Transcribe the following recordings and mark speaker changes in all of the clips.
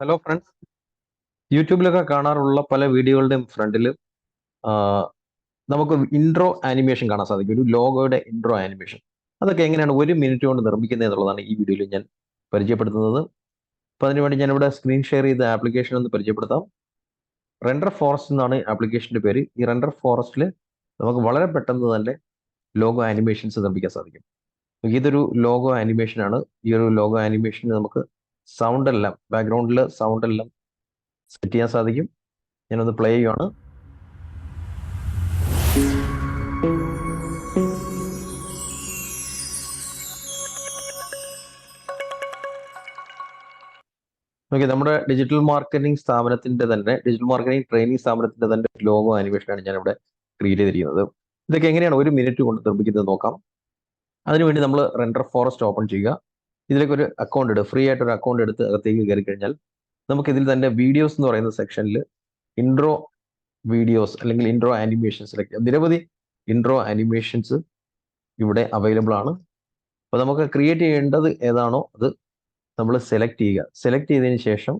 Speaker 1: Hello friends യൂട്യൂബിലൊക്കെ കാണാറുള്ള പല വീഡിയോകളുടെയും ഫ്രണ്ടിൽ നമുക്ക് ഇൻട്രോ ആനിമേഷൻ കാണാൻ സാധിക്കും. ഒരു ലോഗോയുടെ ഇൻട്രോ ആനിമേഷൻ അതൊക്കെ എങ്ങനെയാണ് ഒരു മിനിറ്റ് കൊണ്ട് നിർമ്മിക്കുന്നത് എന്നുള്ളതാണ് ഈ വീഡിയോയിൽ ഞാൻ പരിചയപ്പെടുത്തുന്നത്. അപ്പോൾ അതിനുവേണ്ടി ഞാനിവിടെ സ്ക്രീൻ ഷെയർ ചെയ്ത ആപ്ലിക്കേഷൻ ഒന്ന് പരിചയപ്പെടുത്താം. റെൻഡർ ഫോറസ്റ്റ് എന്നാണ് ആപ്ലിക്കേഷന്റെ പേര്. ഈ റെൻഡർ ഫോറസ്റ്റിൽ നമുക്ക് വളരെ പെട്ടെന്ന് തന്നെ ലോഗോ ആനിമേഷൻസ് നിർമ്മിക്കാൻ സാധിക്കും. ഇതൊരു ലോഗോ ആനിമേഷനാണ് ഈ ഒരു ലോഗോ ആനിമേഷൻ നമുക്ക് സൗണ്ട് എല്ലാം ബാക്ക്ഗ്രൗണ്ടിൽ സൗണ്ട് എല്ലാം സെറ്റ് ചെയ്യാൻ സാധിക്കും. ഞാനൊന്ന് പ്ലേ ചെയ്യുവാണ്. ഓക്കെ നമ്മുടെ ഡിജിറ്റൽ മാർക്കറ്റിംഗ് സ്ഥാപനത്തിന്റെ തന്നെ ഡിജിറ്റൽ മാർക്കറ്റിംഗ് ട്രെയിനിങ് സ്ഥാപനത്തിന്റെ തന്നെ ലോഗോ ആനിമേഷനാണ് ഞാൻ ഇവിടെ ക്രിയേറ്റ് ചെയ്തിരിക്കുന്നത്. ഇതൊക്കെ എങ്ങനെയാണ് ഒരു മിനിറ്റ് കൊണ്ട് നിർമ്മിക്കുന്നത് നോക്കാം. അതിനുവേണ്ടി നമ്മൾ റെൻഡർ ഫോറസ്റ്റ് ഓപ്പൺ ചെയ്യുക. ഇതിലേക്ക് ഒരു അക്കൗണ്ട് എടുക്കുക ഫ്രീ ആയിട്ട് ഒരു അക്കൗണ്ട് എടുത്ത് അകത്തേക്ക് കയറി കഴിഞ്ഞാൽ നമുക്ക് ഇതിൽ തന്നെ വീഡിയോസ് എന്ന് പറയുന്ന സെക്ഷനിൽ ഇൻട്രോ വീഡിയോസ് അല്ലെങ്കിൽ ഇൻട്രോ ആനിമേഷൻസിലൊക്കെ നിരവധി ഇൻട്രോ ആനിമേഷൻസ് ഇവിടെ അവൈലബിൾ ആണ്. അപ്പോൾ നമുക്ക് ക്രിയേറ്റ് ചെയ്യേണ്ടത് ഏതാണോ അത് നമ്മൾ സെലക്ട് ചെയ്യുക. സെലക്ട് ചെയ്തതിന് ശേഷം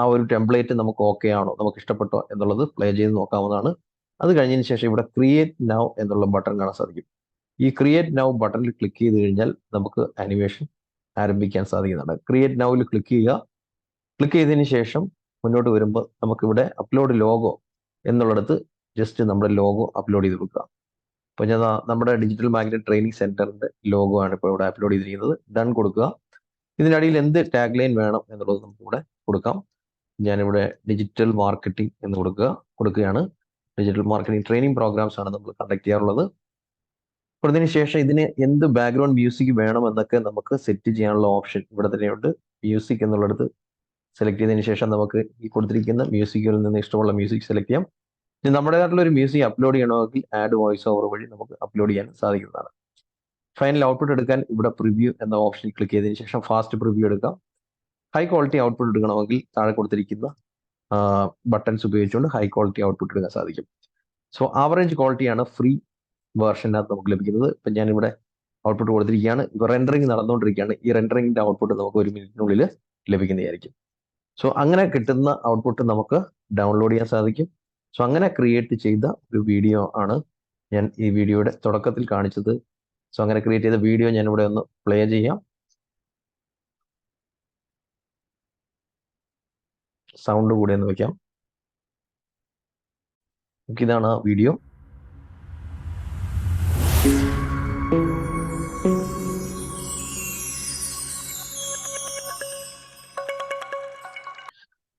Speaker 1: ആ ഒരു ടെംപ്ലേറ്റ് നമുക്ക് ഓക്കെ ആണോ നമുക്ക് ഇഷ്ടപ്പെട്ടോ എന്നുള്ളത് പ്ലേ ചെയ്ത് നോക്കാവുന്നതാണ്. അത് കഴിഞ്ഞതിന് ശേഷം ഇവിടെ ക്രിയേറ്റ് നൗ എന്നുള്ള ബട്ടൺ കാണാൻ സാധിക്കും. ഈ ക്രിയേറ്റ് നൗ ബട്ടണിൽ ക്ലിക്ക് ചെയ്ത് കഴിഞ്ഞാൽ നമുക്ക് ആനിമേഷൻ ആരംഭിക്കാൻ സാധിക്കുന്നുണ്ട്. ക്രിയേറ്റ് നൗവിൽ ക്ലിക്ക് ചെയ്യുക. ക്ലിക്ക് ചെയ്തതിന് ശേഷം മുന്നോട്ട് വരുമ്പോൾ നമുക്കിവിടെ അപ്ലോഡ് ലോഗോ എന്നുള്ളിടത്ത് ജസ്റ്റ് നമ്മുടെ ലോഗോ അപ്ലോഡ് ചെയ്ത് കൊടുക്കുക. അപ്പോൾ ഞാൻ നമ്മുടെ ഡിജിറ്റൽ മാഗ്നറ്റ് ട്രെയിനിങ് സെന്ററിന്റെ ലോഗോ ആണ് ഇപ്പോൾ ഇവിടെ അപ്ലോഡ് ചെയ്തിരിക്കുന്നത്. ഡൺ കൊടുക്കുക. ഇതിനിടയിൽ എന്ത് ടാഗ് ലൈൻ വേണം എന്നുള്ളത് നമുക്ക് ഇവിടെ കൊടുക്കാം. ഞാനിവിടെ ഡിജിറ്റൽ മാർക്കറ്റിംഗ് എന്ന് കൊടുക്കുക. കൊടുക്കുകയാണ്. ഡിജിറ്റൽ മാർക്കറ്റിംഗ് ട്രെയിനിങ് പ്രോഗ്രാംസ് ആണ് നമ്മൾ കണ്ടക്ട് ചെയ്യാറുള്ളത്. അതിന് ശേഷം ഇതിന് എന്ത് ബാക്ക്ഗ്രൗണ്ട് മ്യൂസിക് വേണം എന്നൊക്കെ നമുക്ക് സെറ്റ് ചെയ്യാനുള്ള ഓപ്ഷൻ ഇവിടെ തന്നെയുണ്ട്. മ്യൂസിക് എന്നുള്ളിടത്ത് സെലക്ട് ചെയ്തതിന് ശേഷം നമുക്ക് ഈ കൊടുത്തിരിക്കുന്ന മ്യൂസിക്കിൽ നിന്ന് ഇഷ്ടമുള്ള മ്യൂസിക് സെലക്ട് ചെയ്യാം. ഇനി നമ്മുടേതായിട്ടുള്ള ഒരു മ്യൂസിക് അപ്ലോഡ് ചെയ്യണമെങ്കിൽ ആഡ് വോയിസ് ഓവർ വഴി നമുക്ക് അപ്ലോഡ് ചെയ്യാൻ സാധിക്കുന്നതാണ്. ഫൈനൽ ഔട്ട്പുട്ട് എടുക്കാൻ ഇവിടെ പ്രിവ്യൂ എന്ന ഓപ്ഷൻ ക്ലിക്ക് ചെയ്തതിന് ശേഷം ഫാസ്റ്റ് പ്രിവ്യൂ എടുക്കാം. ഹൈ ക്വാളിറ്റി ഔട്ട്പുട്ട് എടുക്കണമെങ്കിൽ താഴെ കൊടുത്തിരിക്കുന്ന ബട്ടൺസ് ഉപയോഗിച്ചുകൊണ്ട് ഹൈ ക്വാളിറ്റി ഔട്ട്പുട്ട് എടുക്കാൻ സാധിക്കും. സോ ആവറേജ് ക്വാളിറ്റിയാണ് ഫ്രീ വേർഷനകത്ത് നമുക്ക് ലഭിക്കുന്നത്. ഇപ്പം ഞാനിവിടെ ഔട്ട്പുട്ട് കൊടുത്തിരിക്കുകയാണ്. ഇപ്പോൾ റെൻഡറിങ് നടന്നുകൊണ്ടിരിക്കുകയാണ്. ഈ റെൻഡറിങ്ങിന്റെ ഔട്ട്പുട്ട് നമുക്ക് ഒരു മിനിറ്റിനുള്ളിൽ ലഭിക്കുന്നതായിരിക്കും. സോ അങ്ങനെ കിട്ടുന്ന ഔട്ട്പുട്ട് നമുക്ക് ഡൗൺലോഡ് ചെയ്യാൻ സാധിക്കും. സോ അങ്ങനെ ക്രിയേറ്റ് ചെയ്ത ഒരു വീഡിയോ ആണ് ഞാൻ ഈ വീഡിയോയുടെ തുടക്കത്തിൽ കാണിച്ചത്. സോ അങ്ങനെ ക്രിയേറ്റ് ചെയ്ത വീഡിയോ ഞാൻ ഇവിടെ ഒന്ന് പ്ലേ ചെയ്യാം. സൗണ്ട് കൂടെ ഒന്ന് വെക്കാം. ഇതാണ് ആ വീഡിയോ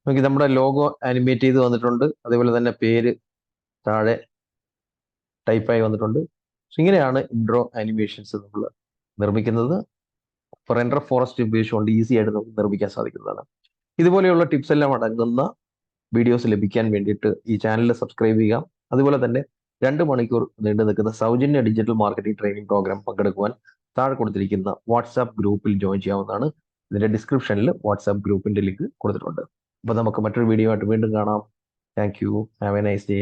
Speaker 1: നോക്കി നമ്മുടെ ലോഗോ ആനിമേറ്റ് ചെയ്ത് വന്നിട്ടുണ്ട്. അതേപോലെ തന്നെ പേര് താഴെ ടൈപ്പായി വന്നിട്ടുണ്ട്. സോ ഇങ്ങനെയാണ് ഇൻഡ്രോ ആനിമേഷൻസ് നമ്മൾ നിർമ്മിക്കുന്നത്. ഫ്രണ്ടർ ഫോറസ്റ്റ് ഉപയോഗിച്ചുകൊണ്ട് ഈസി ആയിട്ട് നമുക്ക് നിർമ്മിക്കാൻ സാധിക്കുന്നതാണ്. ഇതുപോലെയുള്ള ടിപ്സ് എല്ലാം അടങ്ങുന്ന വീഡിയോസ് ലഭിക്കാൻ വേണ്ടിയിട്ട് ഈ ചാനൽ സബ്സ്ക്രൈബ് ചെയ്യാം അതുപോലെ തന്നെ രണ്ട് മണിക്കൂർ നീണ്ടു നിൽക്കുന്ന സൗജന്യ ഡിജിറ്റൽ മാർക്കറ്റിംഗ് ട്രെയിനിങ് പ്രോഗ്രാം പങ്കെടുക്കുവാൻ താഴെ കൊടുത്തിരിക്കുന്ന വാട്സാപ്പ് ഗ്രൂപ്പിൽ ജോയിൻ ചെയ്യാവുന്നതാണ്. ഇതിന്റെ ഡിസ്ക്രിപ്ഷനിൽ വാട്സാപ്പ് ഗ്രൂപ്പിന്റെ ലിങ്ക് കൊടുത്തിട്ടുണ്ട്. അപ്പോൾ നമുക്ക് മറ്റൊരു വീഡിയോ ആയിട്ട് വീണ്ടും കാണാം. Thank you have a nice day